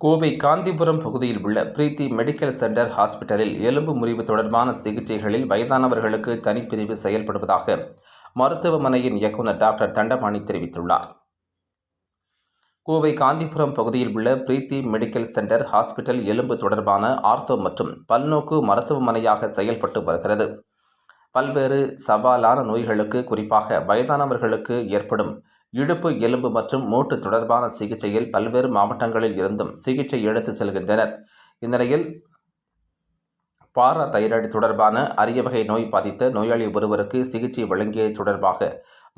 கோவை காந்திபுரம் பகுதியில் உள்ள பிரீத்தி medical centre ஹாஸ்பிட்டலில் எலும்பு முறிவு தொடர்பான சிகிச்சைகளில் வயதானவர்களுக்கு தனிப்பிரிவு செயல்படுவதாக மருத்துவமனையின் இயக்குநர் டாக்டர் தண்டபாணி தெரிவித்துள்ளார். கோவை காந்திபுரம் பகுதியில் உள்ள பிரீத்தி மெடிக்கல் சென்டர் ஹாஸ்பிட்டல் எலும்பு தொடர்பான ஆர்த்தோ மற்றும் பல்நோக்கு மருத்துவமனையாக செயல்பட்டு வருகிறது. பல்வேறு சவாலான நோய்களுக்கு குறிப்பாக வயதானவர்களுக்கு ஏற்படும் இடுப்பு எலும்பு மற்றும் மூட்டு தொடர்பான சிகிச்சையில் பல்வேறு மாவட்டங்களில் இருந்தும் சிகிச்சை எடுத்து செல்கின்றனர். இந்நிலையில் பாரா தைராய்டு தொடர்பான அரிய வகை நோய் பாதித்த நோயாளி ஒருவருக்கு சிகிச்சை வழங்கியது தொடர்பாக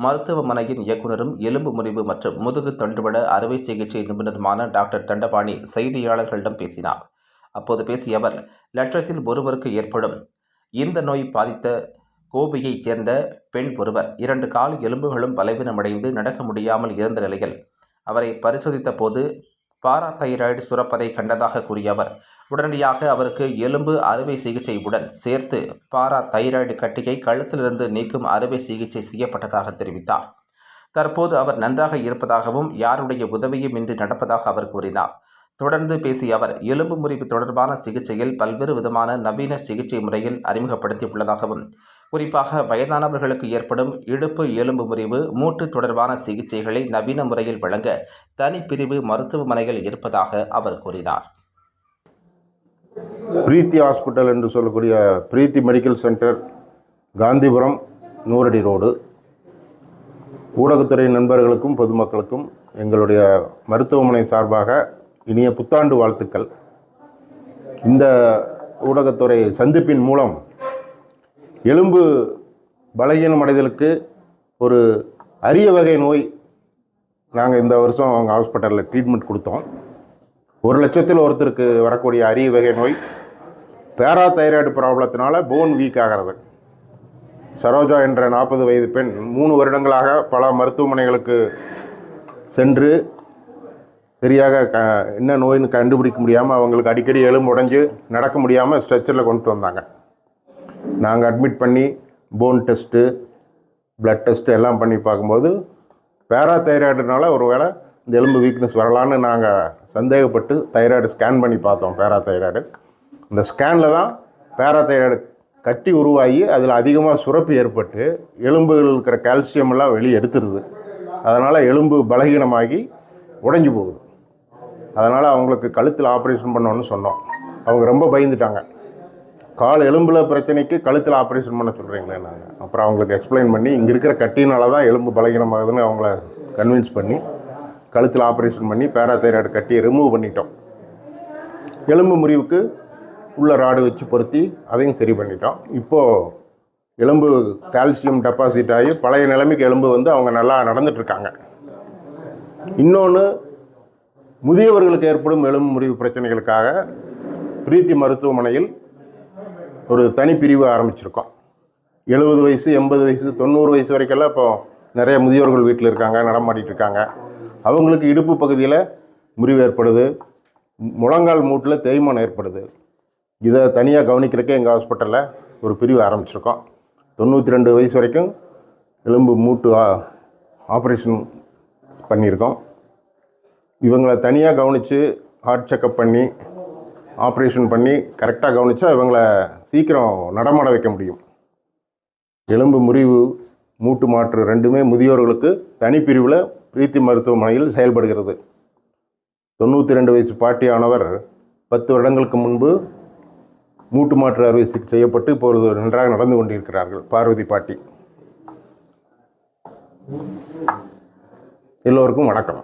மருத்துவமனையின் இயக்குனரும் எலும்பு முறிவு மற்றும் முதுகு தண்டுவட அறுவை சிகிச்சை நிபுணருமான டாக்டர் தண்டபாணி செய்தியாளர்களிடம் பேசினார். அப்போது பேசிய அவர் லட்சத்தில் ஒருவருக்கு ஏற்படும் இந்த நோய் பாதித்த கோபியைச் சேர்ந்த பெண் ஒருவர். இரண்டு கால் எலும்புகளும் பலவீனமடைந்து நடக்க முடியாமல் இருந்த நிலையில் அவரை பரிசோதித்த போது பாராதைராய்டு சுரப்பதை கண்டதாக கூறிய அவர் உடனடியாக அவருக்கு எலும்பு அறுவை சிகிச்சையுடன் சேர்த்து பாரா தைராய்டு கட்டியை கழுத்திலிருந்து நீக்கும் அறுவை சிகிச்சை செய்யப்பட்டதாக தெரிவித்தார். தற்போது அவர் நன்றாக இருப்பதாகவும் யாருடைய உதவியும் இன்றி நடப்பதாக அவர் கூறினார். தொடர்ந்து பேசிய அவர் எலும்பு முறிவு தொடர்பான சிகிச்சையில் பல்வேறு விதமான நவீன சிகிச்சை முறையில் அறிமுகப்படுத்தியுள்ளதாகவும் குறிப்பாக வயதானவர்களுக்கு ஏற்படும் இடுப்பு எலும்பு முறிவு மூட்டு தொடர்பான சிகிச்சைகளை நவீன முறையில் வழங்க தனிப்பிரிவு மருத்துவமனைகள் இருப்பதாக அவர் கூறினார். பிரீத்தி ஹாஸ்பிட்டல் என்று சொல்லக்கூடிய பிரீத்தி மெடிக்கல் சென்டர் காந்திபுரம் நூறடி ரோடு. ஊடகத்துறை நண்பர்களுக்கும் பொதுமக்களுக்கும் எங்களுடைய மருத்துவமனை சார்பாக இனிய புத்தாண்டு வாழ்த்துக்கள். இந்த ஊடகத்துறை சந்திப்பின் மூலம் எலும்பு பலகீனமடைதலுக்கு ஒரு அரிய வகை நோய் நாங்கள் இந்த வருஷம் அவங்க ஹாஸ்பிட்டலில் ட்ரீட்மெண்ட் கொடுத்தோம். ஒரு லட்சத்தில் ஒருத்தருக்கு வரக்கூடிய அரிய வகை நோய் பேராதைராய்டு ப்ராப்ளத்தினால போன் வீக் ஆகிறது. சரோஜா என்ற நாற்பது வயது பெண் மூணு வருடங்களாக பல மருத்துவமனைகளுக்கு சென்று சரியாக க என்ன நோயின்னு கண்டுபிடிக்க முடியாமல் அவங்களுக்கு அடிக்கடி எலும்பு உடைஞ்சு நடக்க முடியாமல் ஸ்ட்ரெச்சரில் கொண்டு வந்தாங்க. நாங்கள் அட்மிட் பண்ணி போன் டெஸ்ட்டு ப்ளட் டெஸ்ட்டு எல்லாம் பண்ணி பார்க்கும்போது பேராதைராய்டுனால ஒரு வேளை இந்த எலும்பு வீக்னஸ் வரலான்னு நாங்கள் சந்தேகப்பட்டு தைராய்டு ஸ்கேன் பண்ணி பார்த்தோம் பேரா தைராய்டு இந்த ஸ்கேனில் தான் பேராதைராய்டு கட்டி உருவாகி அதில் அதிகமாக சுரப்பு ஏற்பட்டு எலும்புகள் இருக்கிற கால்சியம் எல்லாம் வெளியே எடுத்துருது. அதனால் எலும்பு பலகீனமாகி உடஞ்சி போகுது. அதனால் அவங்களுக்கு கழுத்தில் ஆப்ரேஷன் பண்ணணும்னு சொன்னோம். அவங்க ரொம்ப பயந்துட்டாங்க. கால் எலும்பில் பிரச்சனைக்கு கழுத்தில் ஆப்ரேஷன் பண்ண சொல்கிறீங்களே நாங்கள் அப்புறம் அவங்களுக்கு எக்ஸ்பிளைன் பண்ணி இங்கே இருக்கிற கட்டினால தான் எலும்பு பலகீனமாகுதுன்னு அவங்கள கன்வின்ஸ் பண்ணி கழுத்தில் ஆப்ரேஷன் பண்ணி பேராதைராய்டு கட்டியை ரிமூவ் பண்ணிட்டோம். எலும்பு முறிவுக்கு உள்ள ராடு வச்சு பொருத்தி அதையும் சரி பண்ணிட்டோம். இப்போது எலும்பு கால்சியம் டெபாசிட் ஆகி பழைய நிலைமைக்கு எலும்பு வந்து அவங்க நல்லா நடந்துட்டுருக்காங்க இன்னொன்று முதியவர்களுக்கு ஏற்படும் எலும்பு முறிவு பிரச்சனைகளுக்காக பிரீத்தி மருத்துவமனையில் ஒரு தனிப்பிரிவு ஆரம்பிச்சிருக்கோம். எழுபது வயசு எண்பது வயசு தொண்ணூறு வயசு வரைக்கெல்லாம் இப்போ நிறைய முதியோர்கள் வீட்டில் இருக்காங்க நடமாடிட்டு இருக்காங்க. அவங்களுக்கு இடுப்பு பகுதியில் முறிவு ஏற்படுது. முழங்கால் மூட்டில் தேய்மானம் ஏற்படுது. இதை தனியாக கவனிக்கிறக்கே எங்கள் ஹாஸ்பிட்டலில் ஒரு பிரிவு ஆரம்பிச்சிருக்கோம். தொண்ணூற்றி ரெண்டு வயசு வரைக்கும் எலும்பு மூட்டு ஆ- ஆப்ரேஷன் பண்ணியிருக்கோம். இவங்களை தனியாக கவனித்து ஹார்ட் செக்கப் பண்ணி ஆப்ரேஷன் பண்ணி கரெக்டாக கவனித்தா இவங்களை சீக்கிரம் நடமாட வைக்க முடியும். எலும்பு முறிவு மூட்டு மாற்று ரெண்டுமே முதியோர்களுக்கு தனிப்பிரிவில் பிரீத்தி மருத்துவமனையில் செயல்படுகிறது. தொண்ணூற்றி ரெண்டு வயசு பாட்டியானவர் பத்து வருடங்களுக்கு முன்பு மூட்டு மாற்று அறுவை சிகிச்சை செய்யப்பட்டு இப்பொழுது நன்றாக நடந்து கொண்டிருக்கிறார்கள் பார்வதி பாட்டி. எல்லோருக்கும் வணக்கம்.